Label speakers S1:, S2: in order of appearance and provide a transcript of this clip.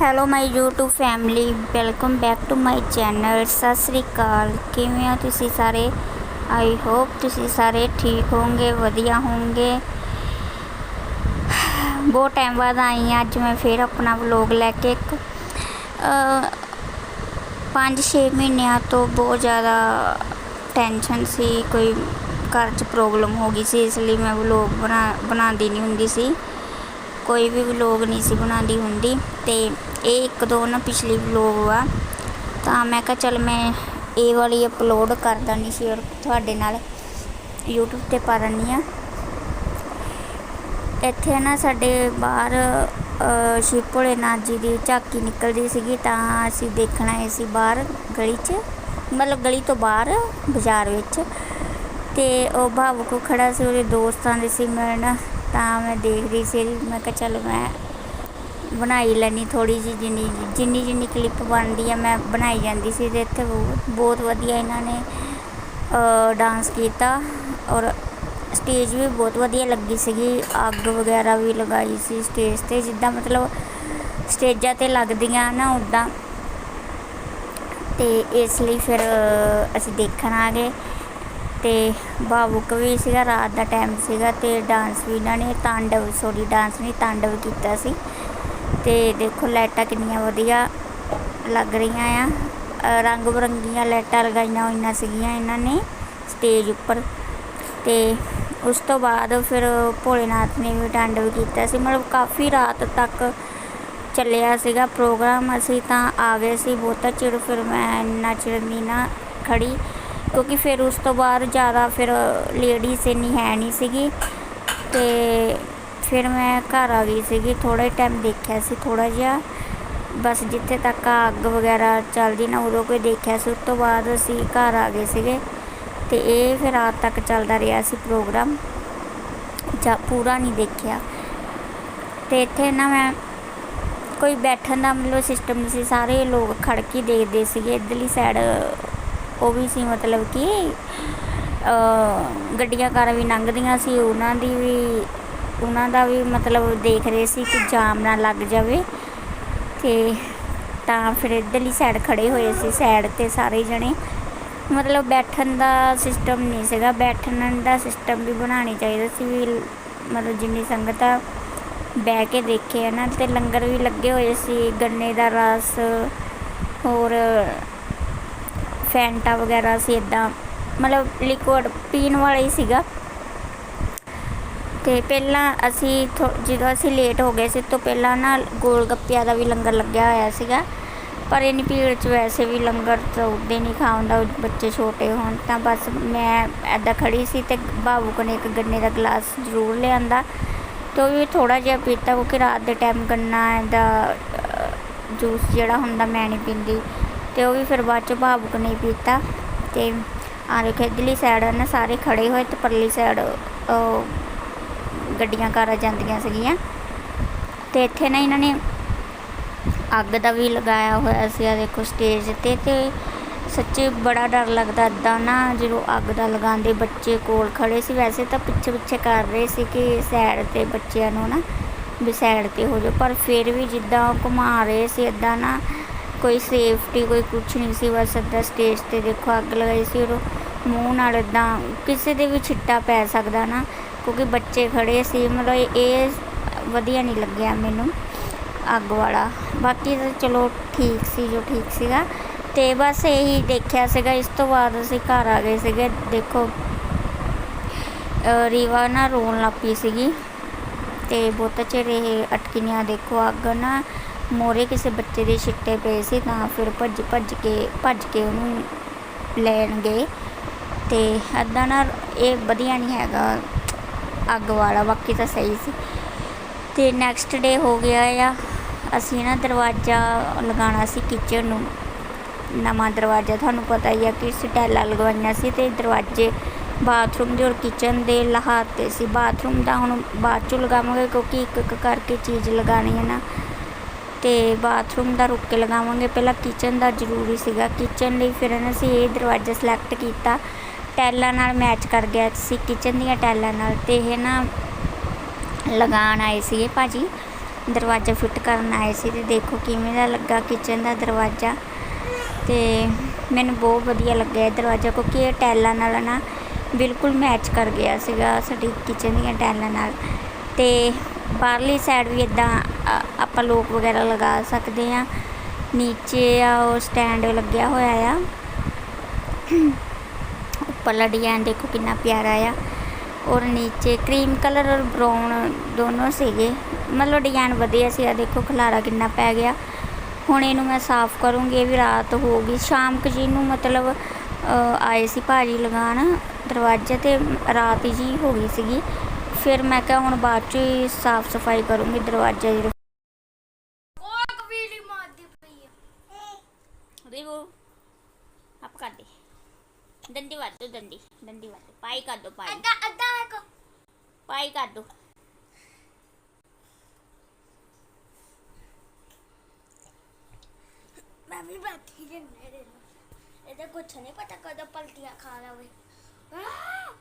S1: Hello my YouTube family welcome back to my channel ਸਤਿ ਸ੍ਰੀ ਅਕਾਲ। ਕਿਵੇਂ ਹੋ ਤੁਸੀਂ ਸਾਰੇ? ਆਈ ਹੋਪ ਤੁਸੀਂ ਸਾਰੇ ਠੀਕ ਹੋਵੋਗੇ, ਵਧੀਆ ਹੋਵੋਗੇ। ਬਹੁਤ ਟਾਈਮ ਬਾਅਦ ਆਈ ਹਾਂ ਅੱਜ ਮੈਂ ਫੇਰ ਆਪਣਾ ਵਲੋਗ ਲੈ ਕੇ ਇੱਕ 5-6 ਮਹੀਨਿਆਂ ਤੋਂ ਬਹੁਤ ਜ਼ਿਆਦਾ ਟੈਨਸ਼ਨ ਸੀ। ਕੋਈ ਘਰ 'ਚ ਪ੍ਰੋਬਲਮ ਹੋ ਗਈ ਸੀ, ਇਸ ਲਈ ਮੈਂ ਵਲੋਗ ਬਣਾ, ਬਣਾਉਂਦੀ ਨਹੀਂ ਹੁੰਦੀ ਸੀ। ਕੋਈ ਵੀ ਵਲੋਗ ਨਹੀਂ ਸੀ ਬਣਾਉਂਦੀ ਹੁੰਦੀ ਤੇ ਇਹ ਇੱਕ ਦੋ ਨਾ ਪਿਛਲੀ ਵਲੋਗ ਆ ਤਾਂ ਮੈਂ ਕਿਹਾ ਚੱਲ ਮੈਂ ਇਹ ਵਾਲੀ ਅਪਲੋਡ ਕਰ ਦਾਂਗੀ ਸ਼ੇਅਰ ਤੁਹਾਡੇ ਨਾਲ YouTube ਤੇ ਪਾ ਦਿੰਦੀ ਆ ਇੱਥੇ ਨਾ ਸਾਡੇ ਬਾਹਰ ਅ, ਸ਼ਿਵ ਭੋਲੇਨਾਥ ਜੀ ਦੀ ਝਾਕੀ ਨਿਕਲਦੀ ਸੀਗੀ ਤਾਂ ਅਸੀਂ ਦੇਖਣ ਆਏ ਸੀ ਬਾਹਰ ਗਲੀ 'ਚ ਮਤਲਬ ਗਲੀ ਤੋਂ ਬਾਹਰ ਬਾਜ਼ਾਰ ਵਿੱਚ। ਤੇ ਉਹ ਭਾਵੁਕ ਖੜਾ ਸੀ ਉਹਦੇ ਦੋਸਤਾਂ ਦੇ ਸੀ ਮਿਲਣ। ਤਾਂ ਮੈਂ ਦੇਖ ਰਹੀ ਸੀ, ਮੈਂ ਕਿਹਾ ਚੱਲ ਮੈਂ ਬਣਾਈ ਲੈਣੀ ਥੋੜੀ ਜਿਹੀ ਜਿੰਨੀ ਜਿੰਨੀ ਜਿੰਨੀ ਕਲਿੱਪ ਬਣਦੀ ਆ, ਮੈਂ ਬਣਾਈ ਜਾਂਦੀ ਸੀ ਤੇ ਇੱਥੇ ਬਹੁਤ ਬਹੁਤ ਵਧੀਆ ਇਹਨਾਂ ਨੇ ਡਾਂਸ ਕੀਤਾ ਔਰ ਸਟੇਜ ਵੀ ਬਹੁਤ ਵਧੀਆ ਲੱਗੀ ਸੀਗੀ, ਅੱਗ ਵਗੈਰਾ ਵੀ ਲਗਾਈ ਸੀ ਸਟੇਜ ਤੇ, ਜਿੱਦਾਂ ਮਤਲਬ ਸਟੇਜਾਂ ਤੇ ਲੱਗਦੀਆਂ ਨਾ ਉਦਾਂ ਤੇ ਇਸ ਲਈ ਫਿਰ ਅਸੀਂ ਦੇਖਣ ਆ ਗਏ। ਤੇ ਭਾਵੁਕ ਵੀ ਸੀਗਾ, ਰਾਤ ਦਾ ਟਾਈਮ ਸੀਗਾ ਤੇ ਡਾਂਸ ਵੀ ਇਹਨਾਂ ਨੇ, ਤਾਂਡਵ ਸੋਰੀ ਡਾਂਸ ਨਹੀਂ, ਤਾਂਡਵ ਕੀਤਾ ਸੀ। ਤੇ ਦੇਖੋ ਲਾਈਟਾਂ ਕਿੰਨੀਆਂ ਵਧੀਆ ਲੱਗ ਰਹੀਆਂ ਆ। ਰੰਗ ਬਰੰਗੀਆਂ ਲਾਈਟਾਂ ਲਗਾਈਆਂ ਹੋਈਆਂ ਸੀਗੀਆਂ ਇਹਨਾਂ ਨੇ ਸਟੇਜ ਉੱਪਰ। ਤੇ ਉਸ ਤੋਂ ਬਾਅਦ ਫਿਰ ਭੋਲੇਨਾਥ ਨੇ ਵੀ ਤਾਂਡਵ ਕੀਤਾ ਸੀ। ਮਤਲਬ ਕਾਫੀ ਰਾਤ ਤੱਕ ਚੱਲਿਆ ਸੀਗਾ ਪ੍ਰੋਗਰਾਮ ਅਸੀਂ ਤਾਂ ਆ ਗਏ ਸੀ, ਬਹੁਤਾ ਚਿਰ ਫਿਰ ਮੈਂ ਇੰਨਾ ਚਿਰ ਨਹੀਂ ਨਾ ਖੜੀ। ਕਿਉਂਕਿ ਫਿਰ ਉਸ ਤੋਂ ਬਾਅਦ ਜ਼ਿਆਦਾ ਫਿਰ ਲੇਡੀਜ਼ ਇੰਨੀ ਹੈ ਨਹੀਂ ਸੀਗੀ ਤੇ ਫਿਰ ਮੈਂ ਘਰ ਆ ਗਈ ਸੀਗੀ ਥੋੜਾ ਟਾਈਮ ਦੇਖਿਆ ਸੀ ਥੋੜਾ ਜਿਹਾ। ਬਸ ਜਿੱਥੇ ਤੱਕ ਅੱਗ ਵਗੈਰਾ ਚੱਲਦੀ ਨਾ, ਉਦੋਂ ਕੋਈ ਦੇਖਿਆ ਸੀ। ਉਸ ਤੋਂ ਬਾਅਦ ਅਸੀਂ ਘਰ ਆ ਗਏ ਸੀਗੇ ਤੇ ਇਹ ਫਿਰ ਰਾਤ ਤੱਕ ਚੱਲਦਾ ਰਿਹਾ ਸੀ ਪ੍ਰੋਗਰਾਮ ਜਾਂ ਪੂਰਾ ਨਹੀਂ ਦੇਖਿਆ। ਤੇ ਇੱਥੇ ਨਾ ਮੈਂ ਕੋਈ ਬੈਠਣ ਦਾ ਮਤਲਬ ਸਿਸਟਮ ਨਹੀਂ ਸੀ, ਸਾਰੇ ਲੋਕ ਖੜ ਕੇ ਦੇਖਦੇ ਸੀਗੇ। ਇਧਰਲੀ ਸਾਈਡ ਉਹ ਵੀ ਸੀ ਮਤਲਬ ਕਿ ਗੱਡੀਆਂ ਕਾਰਾਂ ਵੀ ਲੰਘਦੀਆਂ ਸੀ, ਉਹਨਾਂ ਦੀ ਵੀ, ਉਹਨਾਂ ਦਾ ਵੀ ਮਤਲਬ ਦੇਖ ਰਹੇ ਸੀ ਕਿ ਜਾਮ ਨਾ ਲੱਗ ਜਾਵੇ ਤੇ ਤਾਂ ਫਿਰ ਇਧਰਲੀ ਸਾਈਡ ਖੜੇ ਹੋਏ ਸੀ ਸਾਈਡ ਤੇ ਸਾਰੇ ਜਣੇ। ਮਤਲਬ ਬੈਠਣ ਦਾ ਸਿਸਟਮ ਨਹੀਂ ਸੀਗਾ, ਬੈਠਣ ਦਾ ਸਿਸਟਮ ਵੀ ਬਣਾਉਣੀ ਚਾਹੀਦਾ ਸੀ ਵੀ ਮਤਲਬ ਜਿੰਨੀ ਸੰਗਤ ਆ ਬਹਿ ਕੇ ਦੇਖੇ ਆ ਨਾ ਤੇ ਲੰਗਰ ਵੀ ਲੱਗੇ ਹੋਏ ਸੀ, ਗੰਨੇ ਦਾ ਰਸ, ਹੋਰ ਫੈਂਟਾ ਵਗੈਰਾ ਸੀ ਇਦਾਂ ਮਤਲਬ ਲਿਕੁਇਡ ਪੀਣ ਵਾਲਾ ਹੀ ਸੀਗਾ। ਤੇ ਪਹਿਲਾਂ ਅਸੀਂ ਥੋ- ਜਦੋਂ ਅਸੀਂ ਲੇਟ ਹੋ ਗਏ ਸੀ ਤੋਂ ਪਹਿਲਾਂ ਨਾ ਗੋਲ ਗੱਪਿਆਂ ਦਾ ਵੀ ਲੰਗਰ ਲੱਗਿਆ ਹੋਇਆ ਸੀਗਾ। ਪਰ ਇੰਨੀ ਭੀੜ 'ਚ ਵੈਸੇ ਵੀ ਲੰਗਰ ਤਾਂ ਉੱਦੇ ਨਹੀਂ ਖਾਉਂਦਾ ਬੱਚੇ ਛੋਟੇ ਹੋਣ ਤਾਂ ਬਸ ਮੈਂ ਐਦਾਂ ਖੜੀ ਸੀ ਤੇ ਭਾਵੁਕ ਨੇ ਇੱਕ ਗੰਨੇ ਦਾ ਗਲਾਸ ਜ਼ਰੂਰ ਲਿਆਂਦਾ। ਤੇ ਉਹ ਵੀ ਥੋੜਾ ਜਿਹਾ ਪੀਤਾ, ਕਿਉਂਕਿ ਰਾਤ ਦੇ ਟਾਈਮ ਗੰਨਾ ਦਾ ਜੂਸ ਜਿਹੜਾ ਹੁੰਦਾ ਮੈਂ ਨਹੀਂ ਪੀਂਦੀ। ਤੇ ਉਹ ਵੀ ਫਿਰ ਬਾਅਦ ਚ ਭਾਵੁਕ ਨਹੀਂ ਪੀਤਾ ਤੇ ਆ ਦੇਖੋ ਇੱਧਰਲੀ ਸਾਈਡ ਨਾ, ਸਾਰੇ ਖੜੇ ਹੋਏ ਤੇ ਪਰਲੀ ਸਾਈਡ ਗੱਡੀਆਂ ਕਾਰਾਂ ਜਾਂਦੀਆਂ ਸੀਗੀਆਂ ਤੇ ਇੱਥੇ ਨਾ ਇਹਨਾਂ ਨੇ ਅੱਗ ਦਾ ਵੀ ਲਗਾਇਆ ਹੋਇਆ ਸੀ ਆ ਦੇਖੋ ਸਟੇਜ ਤੇ ਤੇ ਸੱਚੇ ਬੜਾ ਡਰ ਲੱਗਦਾ ਇਦਾਂ ਨਾ ਜਦੋਂ ਅੱਗ ਦਾ ਲਗਾਉਂਦੇ ਬੱਚੇ ਕੋਲ ਖੜੇ ਸੀ, ਵੈਸੇ ਤਾਂ ਪਿੱਛੇ ਪਿੱਛੇ ਕਰ ਰਹੇ ਸੀ ਕਿ ਸਾਈਡ ਤੇ ਬੱਚਿਆਂ ਨੂੰ ਨਾ ਵੀ ਸਾਈਡ ਤੇ ਹੋ ਜਾਓ, ਪਰ ਫਿਰ ਵੀ ਜਿੱਦਾਂ ਉਹ ਘੁਮਾ ਰਹੇ ਸੀ, ਇਦਾਂ ਨਾ ਕੋਈ ਸੇਫਟੀ ਕੋਈ ਕੁਛ ਨਹੀਂ ਸੀ ਬਸ ਏਦਾਂ ਸਟੇਜ ਤੇ ਦੇਖੋ ਅੱਗ ਲਗਾਈ ਸੀ ਉਹ ਮੂੰਹ ਨਾਲ ਇਦਾਂ ਕਿਸੇ ਦੇ ਵੀ ਛਿੱਟਾ ਪੈ ਸਕਦਾ ਨਾ ਕਿਉਂਕਿ ਬੱਚੇ ਖੜੇ ਸੀ ਮਤਲਬ ਇਹ ਵਧੀਆ ਨਹੀਂ ਲੱਗਿਆ ਮੈਨੂੰ ਅੱਗ ਵਾਲਾ। ਬਾਕੀ ਤਾਂ ਚਲੋ ਠੀਕ ਸੀ ਜੋ ਠੀਕ ਸੀਗਾ। ਤੇ ਬਸ ਇਹੀ ਦੇਖਿਆ ਸੀਗਾ ਇਸ ਤੋਂ ਬਾਅਦ ਅਸੀਂ ਘਰ ਆ ਗਏ ਸੀਗੇ। ਦੇਖੋ ਅ, ਰੀਵਾ ਨਾ ਰੋਣ ਲੱਗ ਪਈ ਸੀਗੀ। ਤੇ ਬਹੁਤ ਚਿਰ ਇਹ ਅਟਕੀ ਨਹੀਂ ਆ ਦੇਖੋ ਅੱਗ ਨਾ ਮੋਰੇ ਕਿਸੇ ਬੱਚੇ ਦੇ ਛਿੱਟੇ ਪਏ ਸੀ ਤਾਂ ਫਿਰ ਭੱਜ ਭੱਜ ਕੇ ਭੱਜ ਕੇ ਉਹਨੂੰ ਲੈਣ ਗਏ। ਤੇ ਅੱਦਾਂ ਨਾ ਇਹ ਵਧੀਆ ਨਹੀਂ ਹੈਗਾ। ਅੱਗ ਵਾਲਾ ਬਾਕੀ ਤਾਂ ਸਹੀ ਸੀ। ਤੇ ਨੈਕਸਟ ਡੇ ਹੋ ਗਿਆ ਆ। ਅਸੀਂ ਨਾ ਦਰਵਾਜ਼ਾ ਲਗਾਉਣਾ ਸੀ ਕਿਚਨ ਨੂੰ। ਨਵਾਂ ਦਰਵਾਜ਼ਾ ਤੁਹਾਨੂੰ ਪਤਾ ਹੀ ਆ ਕਿ ਸਟੈਲਾ ਲਗਵਾਈਆਂ ਸੀ ਤੇ ਦਰਵਾਜ਼ੇ ਬਾਥਰੂਮ ਦੇ ਔਰ ਕਿਚਨ ਦੇ ਲਹਾਤੇ ਸੀ। ਬਾਥਰੂਮ ਦਾ ਹੁਣ ਬਾਅਦ ਚੋਂ ਲਗਾਵਾਂਗੇ ਕਿਉਂਕਿ ਇੱਕ ਇੱਕ ਕਰਕੇ ਚੀਜ਼ ਲਗਾਣੀ ਹੈ ਨਾ। ਅਤੇ ਬਾਥਰੂਮ ਦਾ ਰੁੱਕ ਕੇ ਲਗਾਵਾਂਗੇ। ਪਹਿਲਾਂ ਕਿਚਨ ਦਾ ਜ਼ਰੂਰੀ ਸੀਗਾ। ਕਿਚਨ ਲਈ ਫਿਰ ਅਸੀਂ ਇਹ ਦਰਵਾਜ਼ਾ ਸਿਲੈਕਟ ਕੀਤਾ। ਟੈਲਾਂ ਨਾਲ ਮੈਚ ਕਰ ਗਿਆ ਸੀ ਕਿਚਨ ਦੀਆਂ ਟਾਈਲਾਂ ਨਾਲ ਅਤੇ ਇਹ ਨਾ ਲਗਾਉਣ ਆਏ ਸੀਗੇ ਇਹ ਭਾਜੀ। ਦਰਵਾਜ਼ਾ ਫਿੱਟ ਕਰਨ ਆਏ ਸੀ ਅਤੇ ਦੇਖੋ ਕਿਵੇਂ ਦਾ ਲੱਗਾ ਕਿਚਨ ਦਾ ਦਰਵਾਜ਼ਾ। ਅਤੇ ਮੈਨੂੰ ਬਹੁਤ ਵਧੀਆ ਲੱਗਿਆ ਇਹ ਦਰਵਾਜ਼ਾ ਕਿਉਂਕਿ ਇਹ ਟੈਲਾਂ ਨਾਲ ਨਾ ਬਿਲਕੁਲ ਮੈਚ ਕਰ ਗਿਆ ਸੀਗਾ ਸਾਡੀ ਕਿਚਨ ਦੀਆਂ ਟੈਲਾਂ ਨਾਲ। ਅਤੇ ਬਾਹਰਲੀ ਸਾਈਡ ਵੀ ਇਦਾਂ ਆਪਾਂ ਲੋਕ ਵਗੈਰਾ ਲਗਾ ਸਕਦੇ ਆ ਨੀਚੇ ਆ, ਉਹ ਸਟੈਂਡ ਲੱਗਿਆ ਹੋਇਆ ਆ। ਉੱਪਰਲਾ ਡਿਜ਼ਾਈਨ ਦੇਖੋ ਕਿੰਨਾ ਪਿਆਰਾ ਆ। ਔਰ ਨੀਚੇ ਕਰੀਮ ਕਲਰ ਔਰ ਬਰਾਊਨ ਦੋਨੋਂ ਸੀਗੇ। ਮਤਲਬ ਡਿਜ਼ਾਈਨ ਵਧੀਆ ਸੀਗਾ ਦੇਖੋ ਖਲਾਰਾ ਕਿੰਨਾ ਪੈ ਗਿਆ। ਹੁਣ ਇਹਨੂੰ ਮੈਂ ਸਾਫ਼ ਕਰੂੰਗੀ, ਇਹ ਵੀ ਰਾਤ ਹੋ ਗਈ। ਸ਼ਾਮ ਕੁ ਜੀ ਨੂੰ ਮਤਲਬ ਆਏ ਸੀ ਭਾਜੀ ਲਗਾਉਣ। ਦਰਵਾਜ਼ੇ ਤੇ ਰਾਤ ਜੀ ਹੋ ਗਈ ਸੀਗੀ। ਫਿਰ ਮੈਂ ਕਿਹਾ ਹੁਣ ਬਾਅਦ ਚ ਹੀ ਸਾਫ਼ ਸਫ਼ਾਈ ਕਰੂੰਗੀ ਦਰਵਾਜ਼ੇ ਦੀ
S2: ਉਹ ਕਬੀਲੀ ਮਾਰਦੀ ਪਈ ਆ।
S1: ਰਿਵੂ ਆਪ ਕਰ ਦੇ। ਡੰਡੀ ਵਾਦ ਦੋ ਡੰਡੀ ਡੰਡੀ ਵਾਦ ਪਾਈ ਕਰ ਦੋ ਪਾਈ।
S2: ਅੱਧਾ ਅੱਧਾ ਇੱਕ।
S1: ਪਾਈ ਕਰ ਦੋ।
S2: ਮੈਂ ਵੀ ਬੈਠੀ ਰਹਿੰਦੇ ਇਹਦੇ ਕੁਛ ਨਹੀਂ ਪਤਾ ਕਦੋਂ ਪਲਟੀਆਂ ਖਾ ਲਵੇ। ਆਹ!